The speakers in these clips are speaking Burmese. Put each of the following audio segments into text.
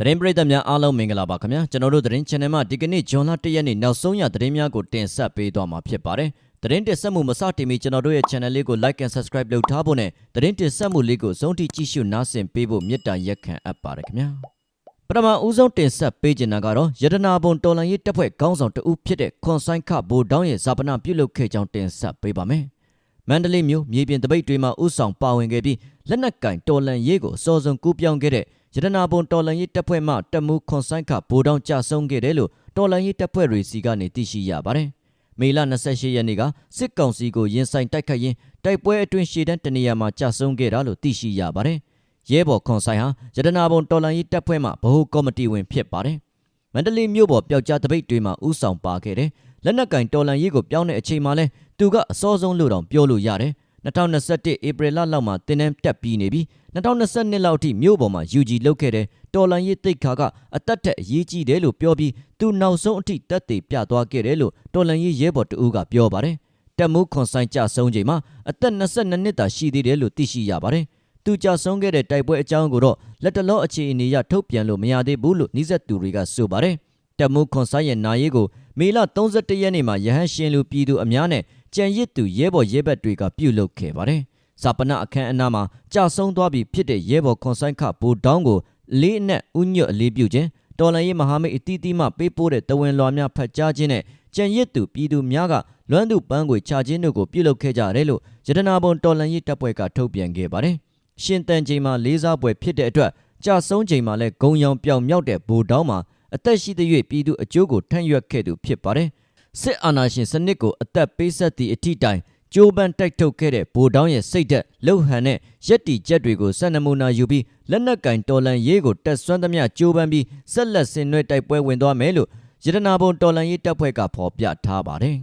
သတင်းပရိသတ်များအားလုံးမင်္ဂလာပါခင်ဗျာကျွန်တော်တို့သတင်း channel မှာဒီကနေ့ဂျွန်လ1ရက်နေ့နောက်ဆုံးရသတင်းများကိုတင်ဆက်ပေးသွားမှာဖြစ်ပါတယ်သတင်းတင်ဆက်မှုမစတင်မီကျွန်တော်တို့ရဲ့ channel လေးကို like and subscribe လုပ်ထားဖို့နဲ့သတင်းတင်ဆက်မှုလေးကိုစုံထိကြည့်ရှုနားဆင်ပေးဖို့မေတ္တာရက်ခံအပ်ပါတယ်ခင်ဗျာပထမဦးဆုံးတင်ဆက်ပေးချင်တာကတော့ယတနာဘုံတော်လန်ရေးတပ်ဖွဲ့ခေါင်းဆောင်တဦးဖြစ်တဲ့ခွန်ဆိုင်ခဘိုတောင်းရဲ့ဇာပနာပြုလုပ်ခဲ့ကြောင်းတင်ဆက်ပေးပါမယ်မန္တလေးမြို့မြေပြင်တပိတ်တွေမှာဥဆောင်ပါဝင်ခဲ့ပြီးလက်နက်ကင်တော်လန်ရေးကိုစောစုံကူးပြောင်းခဲ့တဲ့ ရတနာဘုံတော်လန်ရေးတပ်ဖွဲ့မှတပ်မှုခွန်ဆိုင်ခဘိုတောင်းကြဆုံးခဲ့တယ်လို့တော်လန်ရေးတပ်ဖွဲ့တွေစီကနေသိရှိရပါတယ်။မေလ28ရက်နေ့ကစစ်ကောင်စီကိုရင်ဆိုင်တိုက်ခတ်ရင်းတိုက်ပွဲအတွင်းရှေ့တန်းတနေရာမှာကြဆုံးခဲ့တာလို့သိရှိရပါတယ်။ရဲဘော်ခွန်ဆိုင်ဟာရတနာဘုံတော်လန်ရေးတပ်ဖွဲ့မှဗဟိုကော်မတီဝင်ဖြစ်ပါတယ်။မန္တလေးမြို့ပေါ်ပျောက်ကြားတပိတ်တွေမှာဥဆောင်ပါခဲ့တယ်။လက်နက်ကင်တော်လန်ရေးကိုပြောင်းတဲ့အချိန်မှာလဲသူကအစောဆုံးလို့တောင်ပြောလို့ရတယ်။2021ဧပြီလလောက်မှာတင်းနှန်းတက်ပြီးနေပြီး 2022လောက်အထိမြို့ပေါ်မှာ UG လုတ်ခဲ့တဲ့တော်လန်ရေးတိတ်ခါကအသက်ထက်အရေးကြီးတယ်လို့ပြောပြီးသူနောက်ဆုံးအထိတက်သေးပြသွားခဲ့တယ်လို့တော်လန်ရေးရဲဘော်တဦးကပြောပါတယ်တက်မှုခွန်ဆိုင်ကြဆုံးချိန်မှာအသက်22နှစ်သာရှိသေးတယ်လို့သိရှိရပါတယ်သူကြဆုံးခဲ့တဲ့တိုက်ပွဲအကြောင်းကိုတော့လက်တလောအခြေအနေအရထုတ်ပြန်လို့မရသေးဘူးလို့နှိစက်သူတွေကဆိုပါတယ်တက်မှုခွန်ဆိုင်ရဲ့နာရေးကိုမေလ31ရက်နေ့မှာရဟန်းရှင်လူပြည်သူအများနဲ့ကြံရစ်သူရဲဘော်ရဲဘက်တွေကပြုလုပ်ခဲ့ပါတယ်။ ဇာပနအခမ်းအနားမှာကြာဆုံးသွားပြီဖြစ်တဲ့ရဲဘော်ခွန်ဆိုင်ခဘူတောင်းကိုလေးအနက်ဥညွတ်အလေးပြုခြင်းတော်လန်ရေးမဟာမိတ်အတီးတီးမှပေးပို့တဲ့တဝင်လွှာများဖတ်ကြားခြင်းနဲ့ကြံရစ်သူပြည်သူများကလွမ်းသူပန်းကိုချခြင်းတို့ကိုပြုလုပ်ခဲ့ကြတယ်လို့ရတနာဘုံတော်လန်ရေးတပ်ဖွဲ့ကထုတ်ပြန်ခဲ့ပါတယ်။ရှင်တန်ချိန်မှာလေးစားပွဲဖြစ်တဲ့အတွက်ကြာဆုံးချိန်မှာလည်းဂုံရောင်ပြောင်မြောက်တဲ့ဘူတောင်းမှာအသက်ရှိသရွေ့ပြည်သူအကျိုးကိုထမ်းရွက်ခဲ့သူဖြစ်ပါတယ်။စစ်အာဏာရှင်စနစ်ကိုအသက်ပေးဆက်သည့်အထိတိုင် ကျိုးပန်းတိုက်ထုတ်ခဲ့တဲ့ဗိုလ်တောင်းရဲ့စိတ်သက်လှုပ်ဟန်နဲ့ရက်တီချက်တွေကိုစံနမူနာယူပြီးလက်နက်ကင်တော်လန်ရေးကိုတက်ဆွမ်းသမျှကျိုးပန်းပြီးဆက်လက်ဆင်နွှဲတိုက်ပွဲဝင်သွားမယ်လို့ရတနာဘုံတော်လန်ရေးတပ်ဖွဲ့ကဖော်ပြထားပါတယ်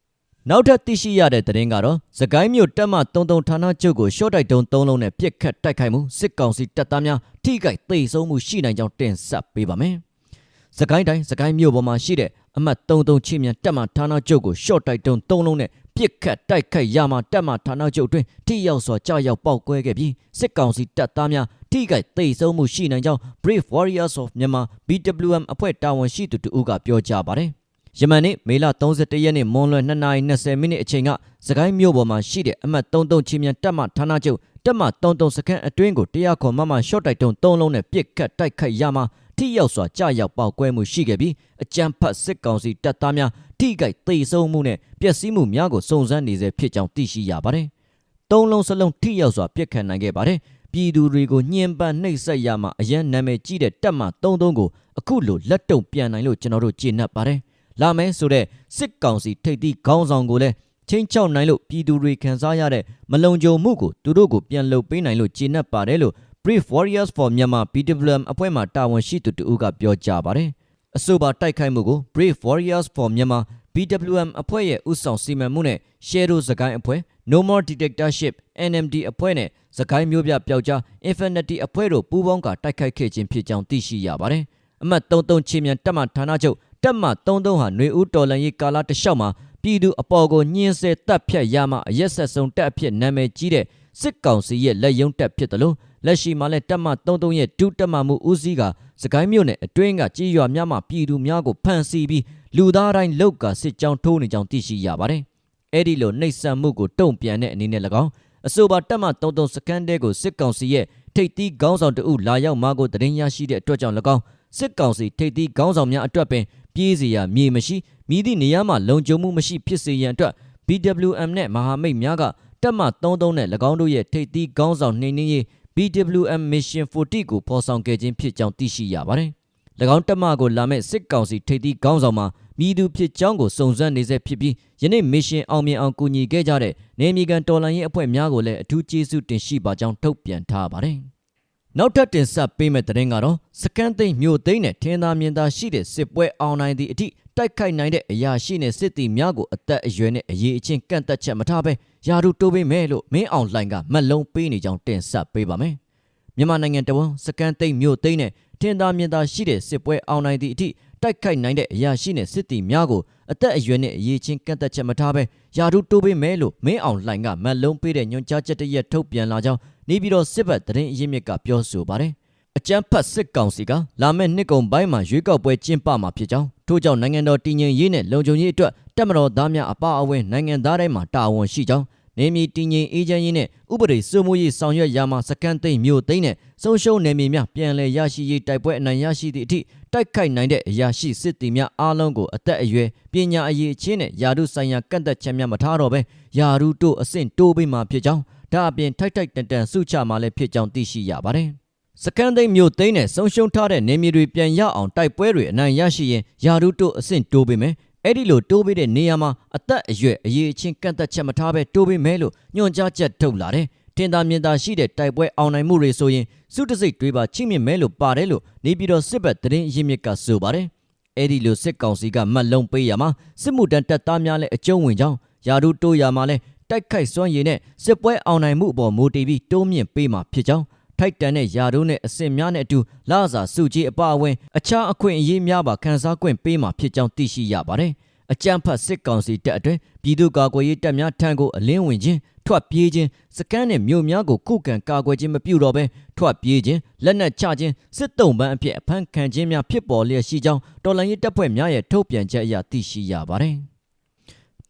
။နောက်ထပ်သိရှိရတဲ့သတင်းကတော့သကိုင်းမြို့တပ်မ33ဌာနချုပ်ကိုရှော့တိုက်တုံး3လုံးနဲ့ပြစ်ခတ်တိုက်ခိုက်မှုစစ်ကောင်စီတပ်သားများထိခိုက်သိမ်းဆုံးမှုရှိနိုင်ကြောင်းတင်ဆက်ပေးပါမယ်။သကိုင်းတိုင်းသကိုင်းမြို့ပေါ်မှာရှိတဲ့အမှတ်33ချင်းမြန်တပ်မဌာနချုပ်ကိုရှော့တိုက်တုံး3လုံးနဲ့ ပြစ်ခတ်တိုက်ခိုက်ရမှာတပ်မဌာနချုပ်အတွင်းထိရောက်စွာကြာရောက်ပေါက်ကွဲခဲ့ပြီးစစ်ကောင်စီတပ်သားများထိခိုက်သိမ်းဆုံးမှုရှိနိုင်ကြောင်း Brave Warriors of Myanmar BWM အဖွဲ့တာဝန်ရှိသူတို့ကပြောကြားပါတယ်။ယမန်နေ့မေလ31ရက်နေ့မွန်လွယ်2:20မိနစ်အချိန်ကစကိုင်းမြို့ပေါ်မှာရှိတဲ့အမှတ်33ချင်းမြန်တပ်မဌာနချုပ်တပ်မ33စခန်းအတွင်းကိုတရားခေါ်မမရှော့တိုက်တုံး3လုံးနဲ့ပြစ်ခတ်တိုက်ခိုက်ရမှာထိရောက်စွာကြာရောက်ပေါက်ကွဲမှုရှိခဲ့ပြီးအကြမ်းဖက်စစ်ကောင်စီတပ်သားများ ထိခိုက်သိမ်းဆုံးမှုနဲ့ပျက်စီးမှုများကိုစုံစမ်းနေစေဖြစ်ကြောင်းသိရှိရပါတယ်။သုံးလုံးစလုံးထိရောက်စွာပြစ်ခတ်နိုင်ခဲ့ပါတယ်။ပြည်သူတွေကိုညှဉ်းပန်းနှိပ်စက်ရမှအရန်နာမည်ကြီးတဲ့တပ်မ33ကိုအခုလိုလက်တုံပြန်နိုင်လို့ကျွန်တော်တို့ကျေနပ်ပါတယ်။လာမယ်ဆိုတဲ့စစ်ကောင်စီထိပ်သီးခေါင်းဆောင်ကိုလည်းချင်းချောက်နိုင်လို့ပြည်သူတွေခံစားရတဲ့မလုံခြုံမှုကိုသူတို့ကိုပြန်လှုပ်ပေးနိုင်လို့ကျေနပ်ပါတယ်လို့ Brief Warriors for Myanmar BWM အဖွဲ့မှတာဝန်ရှိသူတူကပြောကြားပါတယ်။ အဆိုပါတိုက်ခိုက်မှုကို Brief Warriors for Myanmar BWM အဖွဲ့ရဲ့ဥဆောင်စီမံမှုနဲ့ Shadow စကိုင်းအဖွဲ့ No More Dictatorship NMD အဖွဲ့နဲ့စကိုင်းမျိုးပြပျောက်ကြား Infinity အဖွဲ့တို့ပူးပေါင်းကတိုက်ခိုက်ခဲ့ခြင်းဖြစ်ကြောင်းသိရှိရပါတယ်။အမှတ်33ချင်းမြန်တပ်မဌာနချုပ်တပ်မ33ဟာຫນွေဦးတော်လန်ရေးကာလတလျှောက်မှာပြည်သူအပေါ်ကိုညှင်းဆဲတပ်ဖြတ်ရမှအရက်ဆက်ဆုံးတပ်အဖြစ်နာမည်ကြီးတဲ့ စစ်ကောင်စီရဲ့လက်ယုံတပ်ဖြစ်တယ်လို့လက်ရှိမှာလည်းတပ်မ33ရဲ့ဒုတပ်မမှုဦးစီးကစကိုင်းမြို့နယ်အတွင်းကကြေးရွာများမှာပြည်သူများကိုဖမ်းဆီးပြီးလူသားတိုင်းလောက်ကစစ်ကြောင်းထိုးနေကြောင်းသိရှိရပါတယ်။အဲ့ဒီလိုနှိပ်စက်မှုကိုတုံ့ပြန်တဲ့အနေနဲ့၎င်းအဆိုပါတပ်မ33စကန်တဲကိုစစ်ကောင်စီရဲ့ထိပ်သီးခေါင်းဆောင်တဦးလာရောက်မှာကိုတရင်ရရှိတဲ့အတွက်ကြောင့်၎င်းစစ်ကောင်စီထိပ်သီးခေါင်းဆောင်များအတွက်ပင်ပြေးစရာမြေမရှိမိသည့်နေရာမှာလုံခြုံမှုမရှိဖြစ်စေရန်အတွက် BWM နဲ့မဟာမိတ်များက တပ်မ33နဲ့၎င်းတို့ရဲ့ထိပ်သီးခေါင်းဆောင်နှိမ့်နှင်းရေး BWM Mission 40ကိုဖော်ဆောင်ခဲ့ခြင်းဖြစ်ကြောင်းသိရှိရပါတယ်။၎င်းတပ်မကိုလာမဲ့စစ်ကောင်စီထိပ်သီးခေါင်းဆောင်မှာမြည်သူဖြစ်ကြောင်းကိုစုံစမ်းနေဆဲဖြစ်ပြီးယနေ့ Mission အောင်မြင်အောင်ကူညီခဲ့ကြတဲ့နေမီကန်တော်လန်ရေးအဖွဲ့များကိုလည်းအထူးကျေးဇူးတင်ရှိပါကြောင်းထုတ်ပြန်ထားပါတယ်။နောက်ထပ်တင်ဆက်ပေးမယ့်သတင်းကတော့စကန်သိန်းမြို့သိန်းနဲ့ထင်းသားမြင်သားရှိတဲ့စစ်ပွဲအောင်နိုင်သည့်အထိတိုက်ခိုက်နိုင်တဲ့အရာရှိတဲ့စစ်တီများကိုအသက်အရွယ်နဲ့အရေးအချင်းကန့်သက်ချက်မထားဘဲ ယာရုတိုးပေးမယ်လို့မင်းအောင်လှိုင်ကမက်လုံးပေးနေကြောင်းတင်ဆက်ပေးပါမယ်။မြန်မာနိုင်ငံတဝန်စကန်သိန်းမြို့သိန်းနဲ့ထင်းသားမြင်သားရှိတဲ့စစ်ပွဲအောင်နိုင်သည့်အထိတိုက်ခိုက်နိုင်တဲ့အရာရှိတဲ့စစ်တီများကိုအသက်အရွယ်နဲ့အရေးချင်းကန့်သက်ချက်မထားဘဲယာရုတိုးပေးမယ်လို့မင်းအောင်လှိုင်ကမက်လုံးပေးတဲ့ညွှန်ကြားချက်တရက်ထုတ်ပြန်လာကြောင်းနေပြည်တော်စစ်ဘက်သတင်းအရင်းမြစ်ကပြောဆိုပါတယ်အကြမ်းဖက်စစ်ကောင်စီကလာမယ့်နှစ်ကုန်ပိုင်းမှာရွေးကောက်ပွဲကျင်းပမှာဖြစ်ကြောင်း ထို့ကြောင့်နိုင်ငံတော်တည်ငြိမ်ရေးနဲ့လုံခြုံရေးအတွက်တက်မတော်သားများအပါအဝင်နိုင်ငံသားတိုင်းမှာတာဝန်ရှိကြောင်းနေမီတည်ငြိမ်အေးချမ်းရေးနဲ့ဥပဒေစိုးမိုးရေးဆောင်ရွက်ရာမှာစကန်သိမ့်မျိုးသိမ့်နဲ့ဆုံးရှုံးနေမီများပြန်လည်ရရှိရေးတိုက်ပွဲအနိုင်ရရှိသည့်အထိတိုက်ခိုက်နိုင်တဲ့အရာရှိစစ်တီများအားလုံးကိုအသက်အရွယ်ပညာအရေးအချင်းနဲ့ယာရုဆိုင်ရာကန့်သက်ချက်များမထားတော့ဘဲယာရုတို့အဆင့်တိုးပေးမှာဖြစ်ကြောင်းဒါအပြင်ထိုက်ထိုက်တန်တန်စုချမှာလည်းဖြစ်ကြောင်းသိရှိရပါတယ်။ စကန်သိန်းမျိုးသိန်းနဲ့ဆုံးရှုံးထားတဲ့နေမြေတွေပြန်ရအောင်တိုက်ပွဲတွေအနိုင်ရရှိရင်ယာရုတို့အဆင့်တိုးပေးမယ်အဲ့ဒီလိုတိုးပေးတဲ့နေရာမှာအသက်အရွယ်အရေးအချင်းကန့်သက်ချက်မထားဘဲတိုးပေးမယ်လို့ညွှန်ကြားချက်ထုတ်လာတယ်ထင်သာမြင်သာရှိတဲ့တိုက်ပွဲအောင်နိုင်မှုတွေဆိုရင်စုတစိတ်တွေပါချိမြင့်မယ်လို့ပါတယ်လို့နေပြည်တော်စစ်ဘက်သတင်းအရင်းမြစ်ကဆိုပါတယ်အဲ့ဒီလိုစစ်ကောင်စီကမတ်လုံးပေးရမှာစစ်မှုတန်းတပ်သားများလည်းအကျုံးဝင်ကြောင်းယာရုတိုးရမှာလည်းတိုက်ခိုက်စွမ်းရည်နဲ့စစ်ပွဲအောင်နိုင်မှုအပေါ်မူတည်ပြီးတိုးမြင့်ပေးမှာဖြစ်ကြောင်း ထိုက်တန်တဲ့ယာတို့နဲ့အစင်များနဲ့အတူလာစာစုကြီးအပအဝင်အခြားအခွင့်အရေးများပါခန်းစား권ပေးမှာဖြစ်ကြောင်းသိရှိရပါတယ်။အကြံဖတ်စစ်ကောင်စီတပ်အတွင်းပြည်သူ့ကာကွယ်ရေးတပ်များထံကိုအလင်းဝင်ခြင်းထွက်ပြေးခြင်းစကန်နဲ့မြို့များကိုခုခံကာကွယ်ခြင်းမပြုတော့ဘဲထွက်ပြေးခြင်းလက်နက်ချခြင်းစစ်တုံးပန်းအဖြစ်အဖမ်းခံခြင်းများဖြစ်ပေါ်လျက်ရှိကြောင်းတော်လှန်ရေးတပ်ဖွဲ့များရဲ့ထုတ်ပြန်ချက်အရသိရှိရပါတယ်။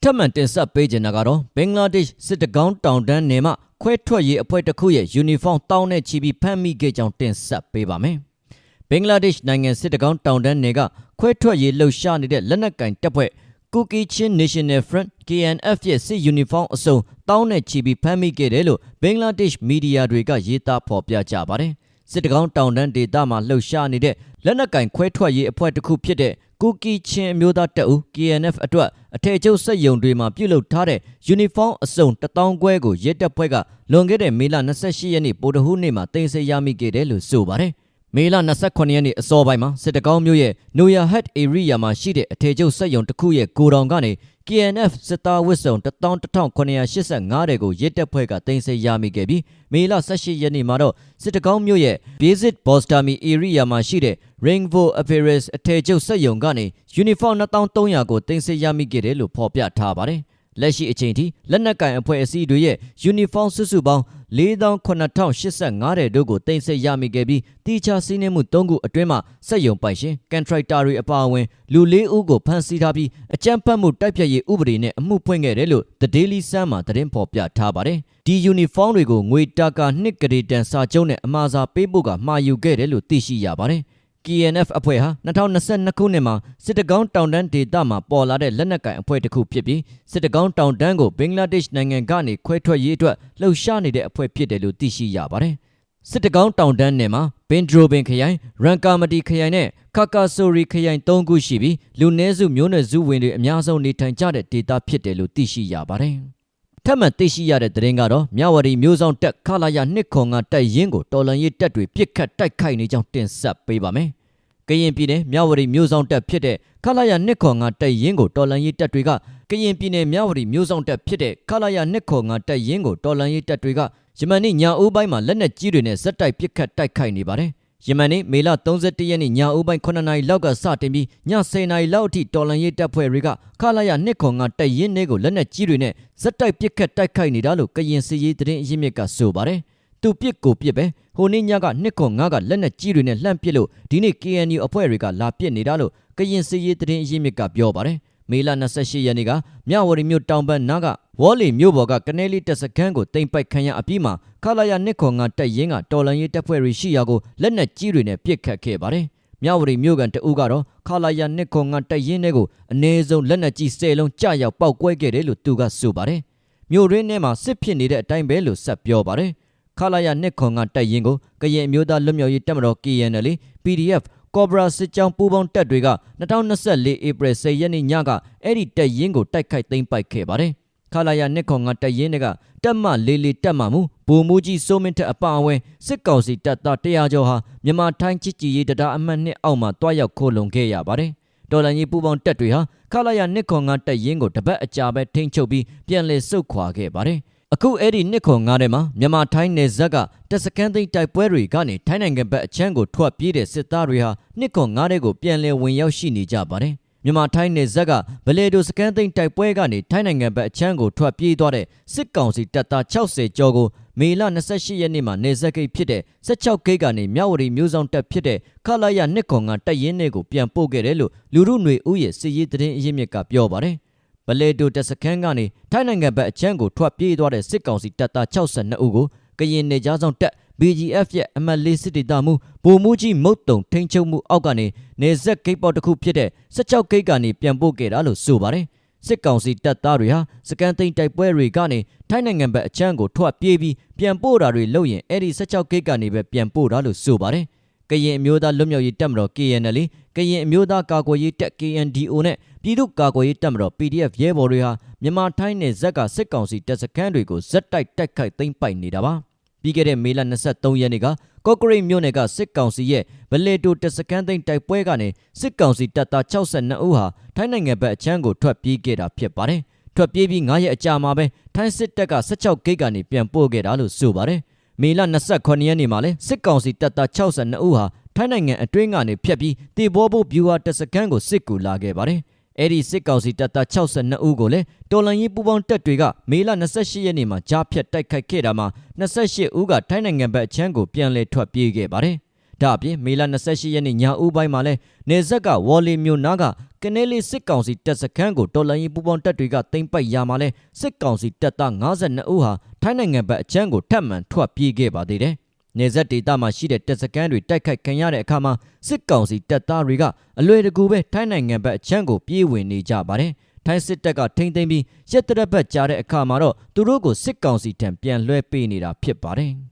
ထပ်မံတင်ဆက်ပေးခြင်းကတော့ဘင်္ဂလားဒေ့ရှ်စစ်တကောင်းတောင်တန်းနယ်မှ ခွဲထွက်ရေးအဖွဲ့တစ်ခုရဲ့ယူနီဖောင်းတောင်းနဲ့ချီပြီးဖမ်းမိခဲ့ကြောင်းတင်ဆက်ပေးပါမယ်။ဘင်္ဂလားဒေ့ရှ်နိုင်ငံစစ်တကောင်းတောင်တန်းနယ်ကခွဲထွက်ရေးလှုပ်ရှားနေတဲ့လက်နက်ကင်တပ်ဖွဲ့ကူကီချင်း National Front KNF ရဲ့စစ်ယူနီဖောင်းအစုံတောင်းနဲ့ချီပြီးဖမ်းမိခဲ့တယ်လို့ဘင်္ဂလားဒေ့ရှ်မီဒီယာတွေကရေးသားဖော်ပြကြပါတယ်။ စစ်တကောင်းတောင်တန်းဒေသမှာလှုပ်ရှားနေတဲ့လက်နက်ကင်ခွဲထွက်ရေးအဖွဲ့တစ်ခုဖြစ်တဲ့ကူကီချင်းအမျိုးသားတပ်ဦး KNF အတွက်အထည်ချုပ်စက်ယုံတွေမှာပြုလုပ်ထားတဲ့ယူနီဖောင်းအစုံ1000ခွဲကိုရဲတပ်ဖွဲ့ကလွန်ခဲ့တဲ့မေလ28ရက်နေ့ပိုတဟူးနေ့မှာတင်ဆက်ရမိခဲ့တယ်လို့ဆိုပါတယ်။မေလ28ရက်နေ့အစောပိုင်းမှာစစ်တကောင်းမြို့ရဲ့နိုယာဟတ်ဧရိယာမှာရှိတဲ့အထည်ချုပ်စက်ယုံတစ်ခုရဲ့ကိုတောင်ကနေ KNF စစ်သားဝစ်စုံ11985တဲ့ကိုရဲတပ်ဖွဲ့ကတင်ဆက်ရမိခဲ့ပြီးမေလ18ရက်နေ့မှာတော့စစ်တကောင်းမြို့ရဲ့ Visit Bostami area မှာရှိတဲ့ Rainbow Apparels အထည်ချုပ်စက်ယုံကနေ Uniform 2300ကိုတင်ဆက်ရမိခဲ့တယ်လို့ဖော်ပြထားပါတယ်။လက်ရှိအချိန်ထိလက်နက်ကင်အဖွဲ့အစည်းတွေရဲ့ Uniform စုစုပေါင်း 4885တဲ့တို့ကိုတင်ဆက်ရမိခဲ့ပြီးတီချာစီးနှင်းမှု3ခုအတွင်းမှာစက်ယုံပိုင်ရှင်ကန်ထရိုက်တာတွေအပါအဝင်လူ၄ဦးကိုဖမ်းဆီးထားပြီးအကြမ်းဖက်မှုတိုက်ဖြတ်ရေးဥပဒေနဲ့အမှုဖွင့်ခဲ့တယ်လို့ The Daily Sun မှာသတင်းဖော်ပြထားပါတယ်။ဒီယူနီဖောင်းတွေကိုငွေတာကာနှစ်ကလေးတန်စာချုပ်နဲ့အမှားစာပေးဖို့ကမှာယူခဲ့တယ်လို့သိရှိရပါတယ်။ KNF အဖွဲ့ဟာ2022ခုနှစ်မှာစစ်တကောင်းတောင်တန်းဒေသမှာပေါ်လာတဲ့လက်နက်ကိုင်အဖွဲ့တစ်ခုဖြစ်ပြီးစစ်တကောင်းတောင်တန်းကိုဘင်္ဂလားဒေ့ရှ်နိုင်ငံကနေခွဲထွက်ရေးအတွက်လှုပ်ရှားနေတဲ့အဖွဲ့ဖြစ်တယ်လို့သိရှိရပါတယ်။စစ်တကောင်းတောင်တန်းနယ်မှာဘင်ဒရိုဘင်ခရိုင်ရန်ကာမတီခရိုင်နဲ့ခါကာဆိုရီခရိုင်၃ခုရှိပြီးလူနည်းစုမျိုးနွယ်စုဝင်တွေအများဆုံးနေထိုင်ကြတဲ့ဒေသဖြစ်တယ်လို့သိရှိရပါတယ်။ ထပ်မံသိရှိရတဲ့သတင်းကတော့မြဝတီမျိုးဆောင်တက်ခလာရနှစ်ခွန်ကတိုက်ရင်ကိုတော်လန်ရေးတက်တွေပြစ်ခတ်တိုက်ခိုက်နေကြောင်းတင်ဆက်ပေးပါမယ်။ကရင်ပြည်နယ်မြဝတီမျိုးဆောင်တက်ဖြစ်တဲ့ခလာရနှစ်ခွန်ကတိုက်ရင်ကိုတော်လန်ရေးတက်တွေကကရင်ပြည်နယ်မြဝတီမျိုးဆောင်တက်ဖြစ်တဲ့ခလာရနှစ်ခွန်ကတိုက်ရင်ကိုတော်လန်ရေးတက်တွေကယမန်နေ့ညအိုးပိုင်းမှာလက်နက်ကြီးတွေနဲ့ဇက်တိုက်ပစ်ခတ်တိုက်ခိုက်နေပါတယ်။ ယမန်နေ့မေလ31ရက်နေ့ညအိုးပိုင်း9နာရီလောက်ကစတင်ပြီးည10နာရီလောက်အထိတော်လန်ရေးတပ်ဖွဲ့တွေကခလာရနှစ်ခွန်ကတိုက်ရင်တွေကိုလက်နက်ကြီးတွေနဲ့ဇက်တိုက်ပစ်ခတ်တိုက်ခိုက်နေတာလို့ကရင်စီရေးသတင်းအရင်းမြစ်ကဆိုပါတယ်။သူပစ်ကိုပစ်ပဲဟိုနေ့ညကနှစ်ခွန်ငါးကလက်နက်ကြီးတွေနဲ့လှမ်းပစ်လို့ဒီနေ့ KNU အဖွဲ့တွေကလာပစ်နေတာလို့ကရင်စီရေးသတင်းအရင်းမြစ်ကပြောပါတယ်။ မေလ28ရက်နေ့ကမြဝတီမြို့တောင်ဘက်နားကဝေါ်လီမြို့ပေါ်ကကနေလီတက်စခန်းကိုတင်ပိုက်ခံရအပြီးမှာခလာရနှစ်ခွန်ကတက်ရင်ကတော်လန်ရေးတပ်ဖွဲ့တွေရှိရာကိုလက်နက်ကြီးတွေနဲ့ပစ်ခတ်ခဲ့ပါတယ်။မြဝတီမြို့ကန်တအူးကတော့ခလာရနှစ်ခွန်ကတက်ရင်တွေကိုအ ਨੇ ဆုံးလက်နက်ကြီး၁၀လုံးကြာရောက်ပောက်ကွဲခဲ့တယ်လို့သူကဆိုပါတယ်။မြို့ရင်းထဲမှာစစ်ဖြစ်နေတဲ့အတိုင်းပဲလို့ဆက်ပြောပါတယ်။ခလာရနှစ်ခွန်ကတက်ရင်ကိုကရင်အမျိုးသားလွတ်မြောက်ရေးတပ်မတော် KNL PDF ကော့ဘရာစစ်ကြောင်းပူးပေါင်းတပ်တွေက2024ဧပြီ10ရက်နေ့ညကအဲ့ဒီတပ်ရင်းကိုတိုက်ခိုက်သိမ်းပိုက်ခဲ့ပါတယ်။ခလာရနှစ်ခွန်ကတပ်ရင်းတွေကတပ်မလေးလေးတပ်မှမူဗိုလ်မှူးကြီးစိုးမင်းထက်အပအဝင်စစ်ကောင်စီတပ်သား100ကျော်ဟာမြန်မာထိုင်းချစ်ကြည်ရေးတရားအမှတ်နှစ်အောက်မှာတွားရောက်ခိုးလုံခဲ့ရပါတယ်။တော်လန်ကြီးပူးပေါင်းတပ်တွေဟာခလာရနှစ်ခွန်ကတပ်ရင်းကိုတပတ်အကြာပဲထိန်းချုပ်ပြီးပြန်လည်ဆုတ်ခွာခဲ့ပါတယ်။ အခုအဲ့ဒီနှစ်ခွန်ငါးထဲမှာမြန်မာထိုင်းနယ်ဇက်ကတပ်စခန်းသိမ်းတိုက်ပွဲတွေကနေထိုင်းနိုင်ငံဘက်အချမ်းကိုထွက်ပြေးတဲ့စစ်သားတွေဟာနှစ်ခွန်ငါးထဲကိုပြန်လည်ဝင်ရောက်ရှိနေကြပါတယ်မြန်မာထိုင်းနယ်ဇက်ကဗလေဒိုစကန်သိန်းတိုက်ပွဲကနေထိုင်းနိုင်ငံဘက်အချမ်းကိုထွက်ပြေးသွားတဲ့စစ်ကောင်စီတပ်သား60ကျော်ကိုမေလ28ရက်နေ့မှာနယ်ဇက်ဂိတ်ဖြစ်တဲ့16ဂိတ်ကနေမြဝတီမျိုးဆောင်တပ်ဖြစ်တဲ့ခလာရနှစ်ခွန်ကတပ်ရင်းတွေကိုပြန်ပို့ခဲ့တယ်လို့လူမှုຫນွေဥရဲ့စစ်ရေးသတင်းအရင်းမြစ်ကပြောပါတယ် ဗလေဒိုတပ်စခန်းကနေထိုင်းနိုင်ငံဘက်အချမ်းကိုထွက်ပြေးသွားတဲ့စစ်ကောင်စီတပ်သား62ဦးကိုကရင်နေကြားဆောင်တပ် BGF ရဲ့အမတ်လေးစစ်ဒေသမှုဗိုလ်မှူးကြီးမုတ်တုံထိန်ချုပ်မှုအောက်ကနေနေဆက်ဂိတ်ပေါ်တစ်ခုဖြစ်တဲ့16ဂိတ်ကနေပြန်ပို့ခဲ့တာလို့ဆိုပါတယ်စစ်ကောင်စီတပ်သားတွေဟာစကန်သိန်းတိုက်ပွဲတွေကနေထိုင်းနိုင်ငံဘက်အချမ်းကိုထွက်ပြေးပြီးပြန်ပို့တာတွေလုပ်ရင်အဲ့ဒီ16ဂိတ်ကနေပဲပြန်ပို့တာလို့ဆိုပါတယ် ကရင်အမျိုးသားလွတ်မြောက်ရေးတပ်မတော် KNL ကရင်အမျိုးသားကာကွယ်ရေးတပ် KNDO နဲ့ပြည်သူ့ကာကွယ်ရေးတပ်မတော် PDF ရဲဘော်တွေဟာမြန်မာထိုင်းနယ်ဇက်ကစစ်ကောင်စီတပ်စခန်းတွေကိုဇက်တိုက်တိုက်ခိုက်သိမ်းပိုက်နေတာပါပြီးခဲ့တဲ့မေလ23ရက်နေ့ကကော့ကရိတ်မြို့နယ်ကစစ်ကောင်စီရဲ့ဗလေတိုတပ်စခန်းသိမ်းတိုက်ပွဲကနေစစ်ကောင်စီတပ်သား62ဦးဟာထိုင်းနိုင်ငံဘက်အချမ်းကိုထွက်ပြေးခဲ့တာဖြစ်ပါတယ်ထွက်ပြေးပြီး9ရက်အကြာမှာပဲထိုင်းစစ်တပ်က16ဂိတ်ကနေပြန်ပို့ခဲ့တာလို့ဆိုပါတယ် မေလ29ရက်နေ့မှာလဲစစ်ကောင်စီတပ်သား62ဦးဟာထိုင်းနိုင်ငံအတွင်းကနေဖျက်ပြီးတေဘောဘိုဗျူဟာတပ်စခန်းကိုစစ်ကူလာခဲ့ပါတယ်အဲ့ဒီစစ်ကောင်စီတပ်သား62ဦးကိုလည်းတော်လန်ရေးပူပေါင်းတပ်တွေကမေလ28ရက်နေ့မှာကြားဖြတ်တိုက်ခိုက်ခဲ့တာမှာ28ဦးကထိုင်းနိုင်ငံဘက်အချမ်းကိုပြန်လည်ထွက်ပြေးခဲ့ပါတယ်။ ဒါအပြင်မေလ28ရက်နေ့ညဦးပိုင်းမှာလဲနေဆက်ကဝေါ်လီမြို့နားကကနေလေးစစ်ကောင်စီတပ်စခန်းကိုတော်လန်ရေးပူပေါင်းတပ်တွေကတင်ပိုက်ရမှာလဲစစ်ကောင်စီတပ်သား52ဦးဟာထိုင်းနိုင်ငံဘက်အချမ်းကိုထပ်မံထွက်ပြေးခဲ့ပါသေးတယ်။နေဆက်ဒေတာမှာရှိတဲ့တပ်စခန်းတွေတိုက်ခိုက်ခံရတဲ့အခါမှာစစ်ကောင်စီတပ်သားတွေကအလွယ်တကူပဲထိုင်းနိုင်ငံဘက်အချမ်းကိုပြေးဝင်နေကြပါတယ်။ထိုင်းစစ်တပ်ကထိမ့်သိမ်းပြီးရက်တရက်ဘက်ကြားတဲ့အခါမှာတော့သူတို့ကိုစစ်ကောင်စီထံပြန်လွှဲပေးနေတာဖြစ်ပါတယ်။